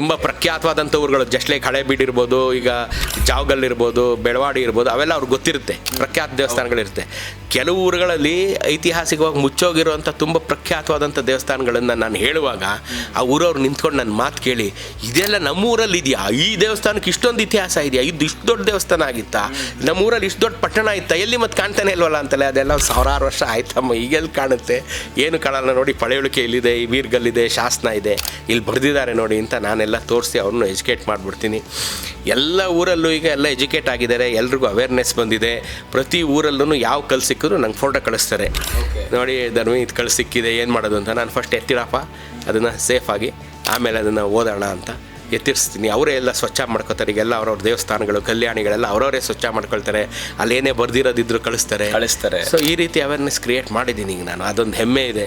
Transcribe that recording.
ತುಂಬ ಪ್ರಖ್ಯಾತವಾದಂಥ ಊರುಗಳು just like Halebidu ಇರ್ಬೋದು, ಈಗ ಜಾವಗಲ್ ಇರ್ಬೋದು, ಬೆಳವಾಡಿ ಇರ್ಬೋದು, ಅವೆಲ್ಲ ಅವ್ರಿಗೆ ಗೊತ್ತಿರುತ್ತೆ. ಪ್ರಖ್ಯಾತ ದೇವಸ್ಥಾನಗಳಿರುತ್ತೆ. ಕೆಲವು ಊರುಗಳಲ್ಲಿ ಐತಿಹಾಸಿಕವಾಗಿ ಮುಚ್ಚೋಗಿರುವಂಥ ತುಂಬ ಪ್ರಖ್ಯಾತವಾದಂಥ ದೇವಸ್ಥಾನಗಳನ್ನು ನಾನು ಹೇಳುವಾಗ, ಆ ಊರವ್ರು ನಿಂತ್ಕೊಂಡು ನನ್ನ ಮಾತು ಕೇಳಿ, ಇದೆಲ್ಲ ನಮ್ಮ ಊರಲ್ಲಿ ಇದೆಯಾ ಈ ದೇವಸ್ಥಾನಕ್ಕೆ ಇಷ್ಟೊಂದು ಇತಿಹಾಸ ಇದೆಯಾ? ಇದು ಇಷ್ಟು ದೊಡ್ಡ ದೇವಸ್ಥಾನ ಆಗಿತ್ತಾ? ನಮ್ಮ ಊರಲ್ಲಿ ಇಷ್ಟು ದೊಡ್ಡ ಪಟ್ಟಣ ಇತ್ತಾ? ಎಲ್ಲಿ ಮತ್ತೆ ಕಾಣ್ತಾನೆ ಇಲ್ವಲ್ಲ? ಅಂತಲೇ ಅದೆಲ್ಲ ಸಾವಿರಾರು ವರ್ಷ ಆಯ್ತಮ್ಮ, ಈಗೆಲ್ಲಿ ಕಾಣುತ್ತೆ? ಏನು ಕಾಣಲ್ಲ ನೋಡಿ ಪಳೆಯುಳಿಕೆ ಇಲ್ಲಿದೆ, ಈ ವೀರ್ಗಲ್ಲಿದೆ ಶಾಸನ ಇದೆ, ಇಲ್ಲಿ ಬರೆದಿದ್ದಾರೆ ನೋಡಿ ಅಂತ ನಾನೆಲ್ಲ ತೋರಿಸಿ ಅವ್ರನ್ನ ಎಜುಕೇಟ್ ಮಾಡಿಬಿಡ್ತೀನಿ. ಎಲ್ಲ ಊರಲ್ಲೂ ಈಗ ಎಲ್ಲ ಎಜುಕೇಟ್ ಆಗಿದ್ದಾರೆ ಎಲ್ರಿಗೂ ಅವೇರ್ನೆಸ್ ಬಂದಿದೆ. ಪ್ರತಿ ಊರಲ್ಲೂ ಯಾವ ಕಲ್ ಸಿಕ್ಕಿದ್ರು ನಂಗೆ ಫೋಟೋ ಕಳಿಸ್ತಾರೆ. ನೋಡಿ ಧರ್ಮಿ ಇದು ಕಲ್ ಸಿಕ್ಕಿದೆ ಏನು ಮಾಡೋದು ಅಂತ. ನಾನು ಫಸ್ಟ್ ಎತ್ತಿಡಪ್ಪ ಅದನ್ನು ಸೇಫಾಗಿ ಆಮೇಲೆ ಅದನ್ನು ಓದೋಣ ಅಂತ ಎತ್ತಿರಿಸ್ತೀನಿ. ಅವರೇ ಎಲ್ಲ ಸ್ವಚ್ಛ ಮಾಡ್ಕೋತಾರೆ. ಈಗೆಲ್ಲ ಅವ್ರವ್ರ ದೇವಸ್ಥಾನಗಳು ಕಲ್ಯಾಣಿಗಳೆಲ್ಲ ಅವರವರೇ ಸ್ವಚ್ಛ ಮಾಡ್ಕೊಳ್ತಾರೆ. ಅಲ್ಲೇನೇ ಬರ್ದಿರೋದಿದ್ರು ಕಳಿಸ್ತಾರೆ. ಕಳಿಸ್ತಾರೆ. ಸೊ ಈ ರೀತಿ ಅವೇರ್ನೆಸ್ ಕ್ರಿಯೇಟ್ ಮಾಡಿದ್ದೀನಿ ಈಗ ನಾನು. ಅದೊಂದು ಹೆಮ್ಮೆ ಇದೆ.